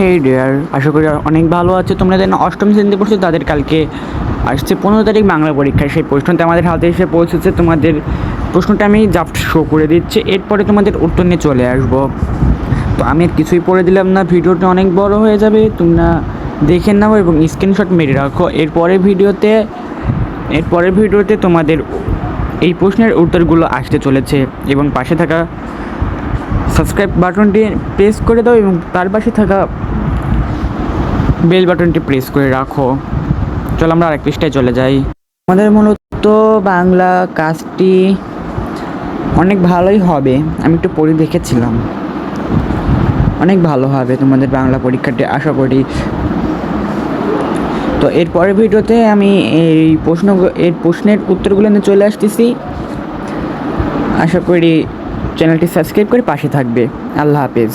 হে deer, আশা করি অনেক ভালো আছে। তোমরা যেন অষ্টম শ্রেণীতে পড়ছো, তাদের কালকে আসছে পনেরো তারিখ বাংলা পরীক্ষা। সেই প্রশ্নটা আমাদের হাতে এসে পৌঁছেছে। তোমাদের প্রশ্নটা আমি জাস্ট শো করে দিচ্ছি। এরপরে তোমাদের উত্তর নিয়ে চলে আসব। তো আমি কিছুই পড়ে দিলাম না। ভিডিওটা অনেক বড় হয়ে যাবে। তোমরা দেখে নাও এবং স্ক্রিনশট মেরে রাখো। এরপরের ভিডিওতে এরপরের ভিডিওতে তোমাদের এই প্রশ্নের উত্তরগুলো আসতে চলেছে। এবং পাশে থাকা সাবস্ক্রাইব বাটনটি প্রেস করে দাও এবং তার পাশে থাকা বেল বাটনটি প্রেস করে রাখো। চলো আমরা আরেক পৃষ্ঠায় চলে যাই। আমাদের মূলত বাংলা কাজটি অনেক ভালোই হবে। আমি একটু পড়ে দেখেছিলাম। অনেক ভালো হবে তোমাদের বাংলা পরীক্ষাটি, আশা করি। তো এর পরের ভিডিওতে আমি এই প্রশ্ন, এর প্রশ্নের উত্তরগুলো নিয়ে চলে আসতেছি। আশা করি চ্যানেলটি সাবস্ক্রাইব করে পাশে থাকবে। আল্লাহ হাফেজ।